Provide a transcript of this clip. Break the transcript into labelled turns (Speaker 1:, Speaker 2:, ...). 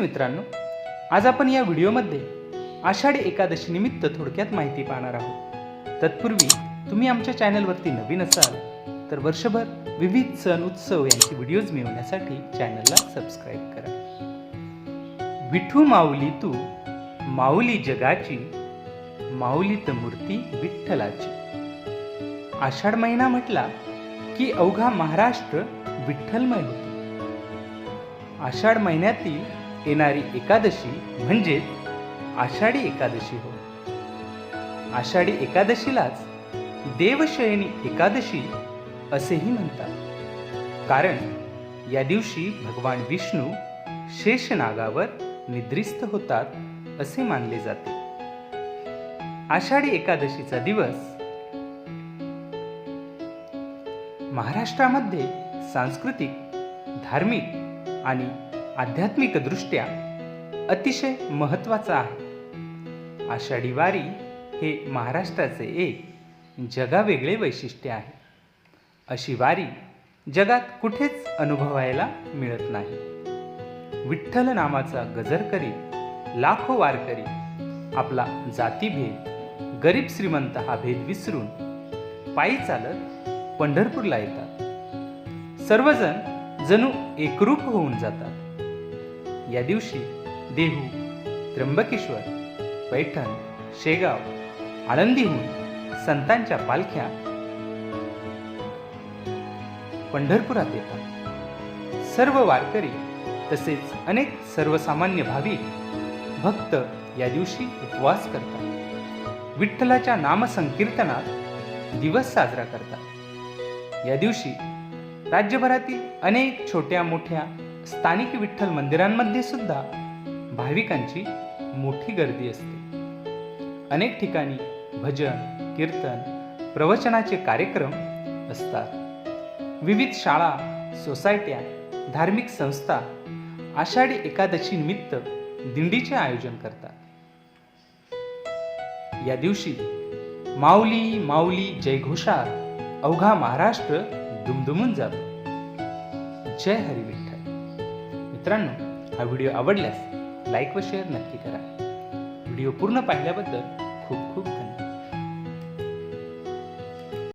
Speaker 1: नमस्ते मित्रांनो आज आपण या व्हिडिओमध्ये आषाढी एकादशी निमित्त थोडक्यात माहिती पाहणार आहोत. तत्पूर्वी तुम्ही आमच्या चॅनलवरती नवीन असाल तर वर्षभर विविध सण उत्सव यांची व्हिडिओज मिळवण्यासाठी चॅनलला सबस्क्राईब करा. विठू माऊली तू माऊली जगाची माऊलीत मूर्ती विठ्ठलाची. आषाढ महिना म्हटला की अवघा महाराष्ट्र विठ्ठलमय होतो. आषाढ महिन्यातील येणारी एकादशी म्हणजेच आषाढी एकादशी हो आषाढी एकादशीलाच देवशयनी एकादशी असेही म्हणतात. कारण या दिवशी भगवान विष्णू शेषनागावर निद्रिस्त होतात असे मानले जाते. आषाढी एकादशीचा दिवस महाराष्ट्रामध्ये सांस्कृतिक धार्मिक आणि आध्यात्मिकदृष्ट्या अतिशय महत्त्वाचा आहे. आषाढी वारी हे महाराष्ट्राचे एक जगावेगळे वैशिष्ट्य आहे. अशी वारी जगात कुठेच अनुभवायला मिळत नाही. विठ्ठल नामाचा गजर करीत लाखो वारकरी आपला जातीभेद गरीब श्रीमंत हा भेद विसरून पायी चालत पंढरपूरला येतात. सर्वजण जणू एकरूप होऊन जातात. या दिवशी देहू त्र्यंबकेश्वर पैठण शेगाव आळंदीहून संतांच्या पालख्या पंढरपुरात येतात. सर्व वारकरी तसेच अनेक सर्वसामान्य भाविक भक्त या दिवशी उपवास करतात. विठ्ठलाच्या नामसंकीर्तनात दिवस साजरा करतात. या दिवशी राज्यभरातील अनेक छोट्या मोठ्या स्थानिक विठ्ठल मंदिरांमध्ये सुद्धा भाविकांची मोठी गर्दी असते. अनेक ठिकाणी भजन कीर्तन प्रवचनाचे कार्यक्रम असतात. विविध शाळा सोसायट्या धार्मिक संस्था आषाढी एकादशी निमित्त दिंडीचे आयोजन करतात. या दिवशी माऊली माऊली जयघोषात अवघा महाराष्ट्र दुमदुमून जातो. जय हरिविठ मित्रांनो हा व्हिडिओ आवडल्यास लाईक व शेअर नक्की करा. व्हिडिओ पूर्ण पाहिल्याबद्दल खूप खूप